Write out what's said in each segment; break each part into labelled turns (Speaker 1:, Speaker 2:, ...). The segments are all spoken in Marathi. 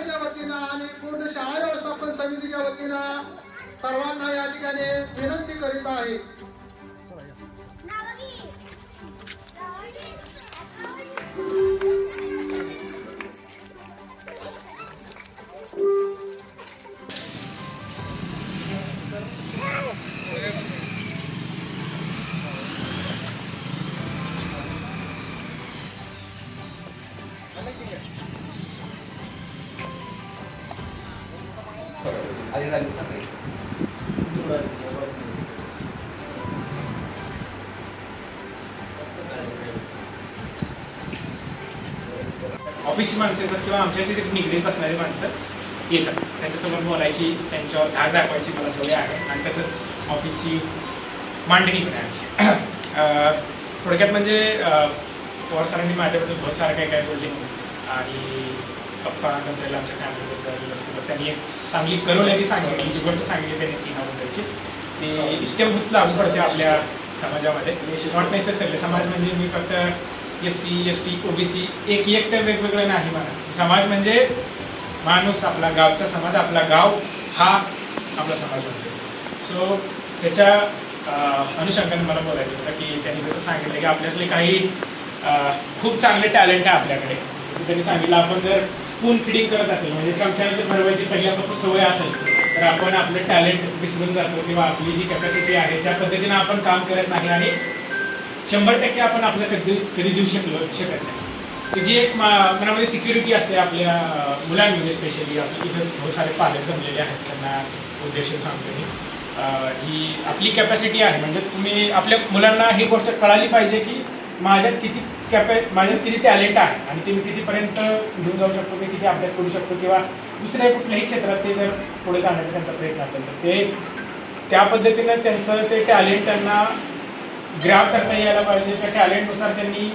Speaker 1: शाळेच्या वतीनं आणि पूर्ण शाळा व्यवस्थापन समितीच्या वतीनं सर्वांना या ठिकाणी विनंती करीत आहे.
Speaker 2: ऑफिसची माणसं येतात किंवा आमच्याशी जे निगडीत असणारी माणसं येतात. त्यांच्यासमोर बोलायची त्यांच्यावर धाक दाखवायची मला सवय आहे. आणि तसंच ऑफिसची मांडणी पण आहे आमची. थोडक्यात म्हणजे पवार सरांनी माझ्याबद्दल बहुत सारं काही काय बोलले. आणि पप्पा नंतर आमच्या फॅमिलीबद्दल त्यांनी एक चांगली करोलेली सांगितली जी गोष्ट सांगितली त्यांनी सिंहाबद्दलची ती इष्टभूत लागू पडते आपल्या समाजामध्ये. नॉट नेसेसरी समाज म्हणजे मी फक्त S C S T OBC एक एक तर वेगवेगळं नाही म्हणा समाज म्हणजे माणूस आपला गावचा समाज आपला गाव हा आपला समाज बनतो सो त्याच्या अनुषंगाने मला बोलायचं होतं की त्यांनी जसं सांगितलं की आपल्यातले काही खूप चांगले टॅलेंट आहे आपल्याकडे. जसं त्यांनी सांगितलं आपण जर स्पून फिडिंग करत असेल म्हणजे चमच्यानंतर भरवायची पहिल्यापासून सवय असेल तर आपण आपलं टॅलेंट विसरून जातो किंवा आपली जी कॅपॅसिटी आहे त्या पद्धतीनं आपण काम करत नाही आणि शंभर टक्के आपण आपलं कधी कधी देऊ शकलो शकत नाही. जी एक मनामध्ये सिक्युरिटी असते आपल्या मुलांमध्ये स्पेशली इथं बहुत सारे पालक जमलेले आहेत त्यांना उद्देश सांगतो मी. अं, आपली कॅपॅसिटी आहे म्हणजे तुम्ही आपल्या मुलांना ही गोष्ट कळाली पाहिजे की माझ्यात किती कॅपॅ माझ्यात किती टॅलेंट आहे आणि ते मी कितीपर्यंत घेऊन जाऊ शकतो मी किती अभ्यास करू शकतो किंवा दुसऱ्या कुठल्याही क्षेत्रात ते जर पुढे जाण्याचा त्यांचा प्रयत्न असेल तर ते त्या पद्धतीनं त्यांचं ते टॅलेंट त्यांना ग्रॅप करता यायला पाहिजे. त्या टॅलेंटनुसार त्यांनी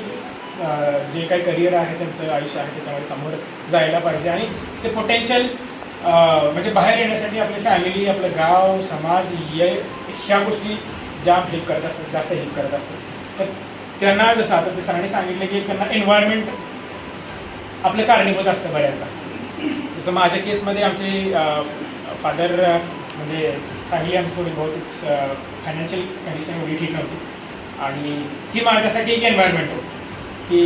Speaker 2: जे काही करिअर आहे त्यांचं आयुष्य आहे त्याच्यामध्ये समोर जायला पाहिजे. आणि ते पोटेन्शियल म्हणजे बाहेर येण्यासाठी आपली फॅमिली आपलं गाव समाज ये ह्या गोष्टी ज्या हेल्प करत असतात जास्त हेल्प करत असतात. तर त्यांना जसं आता ते सरांनी सांगितलं की त्यांना एन्व्हायरमेंट आपलं कारणीभूत असतं बऱ्याचदा. जसं माझ्या केसमध्ये आमचे फादर म्हणजे फॅमिली आमची थोडी बहुतच फायनान्शियल कंडिशन एवढी ठीक नव्हती. आणि ही माझ्यासाठी एक एन्व्हायरमेंट होती. की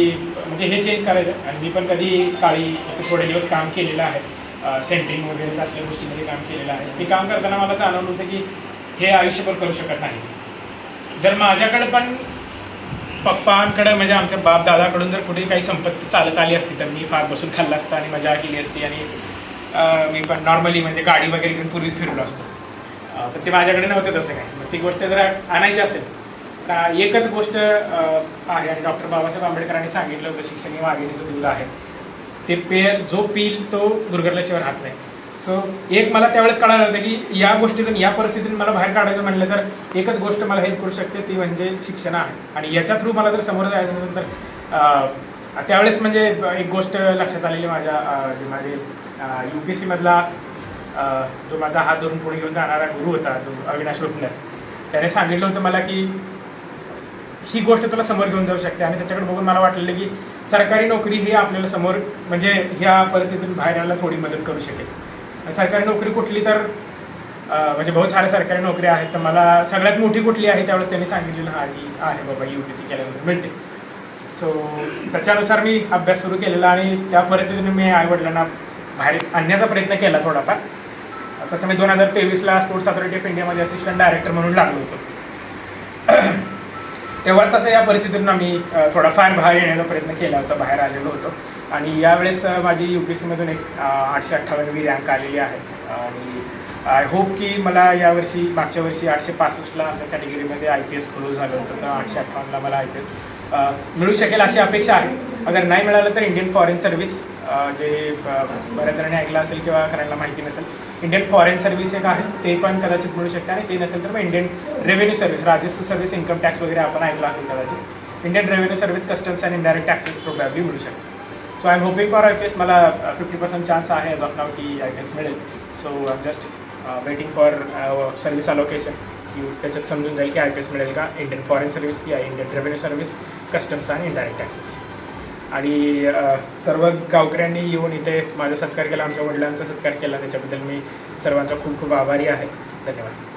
Speaker 2: म्हणजे हे चेंज करायचं. आणि मी पण कधी काळी थोडे दिवस काम केलेलं आहे. सेंटरिंग वगैरे असल्या गोष्टीमध्ये काम केलेलं आहे. ते काम करताना मला जाणवलं होतं की हे आयुष्यभर करू शकत नाही. जर माझ्याकडे पण पप्पांकडे म्हणजे आमच्या बाप दादाकडून जर कुठे काही संपत्ती चालत आली असती तर मी फार बसून खाल्लं असतं आणि मजा केली असती. आणि मी पण नॉर्मली म्हणजे गाडी वगैरे घेऊन पूर्वीच फिरलो असतो. तर ते माझ्याकडे नव्हतं तसं काही. मग ती गोष्ट जर आणायची असेल तर एकच गोष्ट आहे आणि डॉक्टर बाबासाहेब आंबेडकरांनी सांगितलं होतं शिक्षण हे वाघिणीचं दूध आहे. ते पेय जो पील तो दुर्घटल्याशिवाय राहत नाही. सो एक मला त्यावेळेस कळालं होतं की या गोष्टीतून या परिस्थितीतून मला बाहेर काढायचं म्हटलं तर एकच गोष्ट मला हेल्प करू शकते ती म्हणजे शिक्षण आहे. आणि याच्या थ्रू मला जर समोर जायचं असेल तर त्यावेळेस म्हणजे एक गोष्ट लक्षात आलेली माझ्या जे माझे यू पी सीमधला जो माझा हात धरून पुढे घेऊन जाणारा गुरु होता जो अविनाश रुपनर त्याने सांगितलं होतं मला की ही गोष्ट तुला समोर घेऊन जाऊ शकते. आणि त्याच्याकडे बघून मला वाटलेलं की सरकारी नोकरी ही आपल्याला समोर म्हणजे ह्या परिस्थितीतून बाहेर यायला थोडी मदत करू शकेल. सरकारी नोकरी कुठली तर म्हणजे बहुत साऱ्या सरकारी नोकऱ्या आहेत तर मला सगळ्यात मोठी कुठली आहे त्यावेळेस त्यांनी सांगितलेलं हा की आहे बाबा यू पी सी केल्यानंतर मिळते. सो त्याच्यानुसार मी अभ्यास सुरू केलेला आणि त्या परिस्थितीने मी आईवडिलांना बाहेर आणण्याचा प्रयत्न केला थोडाफार. तसं मी दोन हजार तेवीसला स्पोर्ट्स अथॉरिटी ऑफ इंडियामध्ये असिस्टंट डायरेक्टर म्हणून लागलो होतो. तेव्हाच तसं या परिस्थितीतून आम्ही थोडाफार बाहेर येण्याचा प्रयत्न केला होता बाहेर आलेलो होतो. आणि यावेळेस माझी यू पी सीमधून एक आठशे अठ्ठावन्नवी रँक आलेली आहे. आणि आय होप की मला यावर्षी मागच्या वर्षी आठशे पासष्टला आपल्या कॅटेगरीमध्ये आय पी एस क्लोज झालं होतं. तर आठशे अठ्ठावन्नला मला आय पी एस मिळू शकेल अशी अपेक्षा आहे. अगर नाही मिळालं तर इंडियन फॉरेन सर्व्हिस जे बऱ्याच जणांनी ऐकलं असेल किंवा करायला माहिती नसेल इंडियन फॉरेन सर्व्हिस एक आहे. ते पण कदाचित मिळू शकते आणि ते नसेल तर मग इंडियन रेव्हेन्यू सर्व्हिस राजस्व सर्व्हिस इन्कम टॅक्स वगैरे आपण ऐकलं असेल कदाचित. Indian revenue service customs and indirect taxes probably मिळू शकतो. So I'm hoping for I P S मला फिफ्टी पर्सेंट चान्स आहे ॲज ऑफ नाव की आय पी एस मिळेल so I'm just waiting for service allocation की त्याच्यात समजून जाईल की आय पी एस मिळेल का? इंडियन फॉरेन सर्व्हिस की इंडियन रेव्हेन्यू सर्व्हिस कस्टम्स आणि इनडायरेक्ट टॅक्सेस आणि uh, सर्व गावकऱ्यांनी येऊन इथे माझा सत्कार केला आमच्या वडिलांचा सत्कार केला. त्याच्याबद्दल मी सर्वांचा खूप खूप आभारी आहे. धन्यवाद.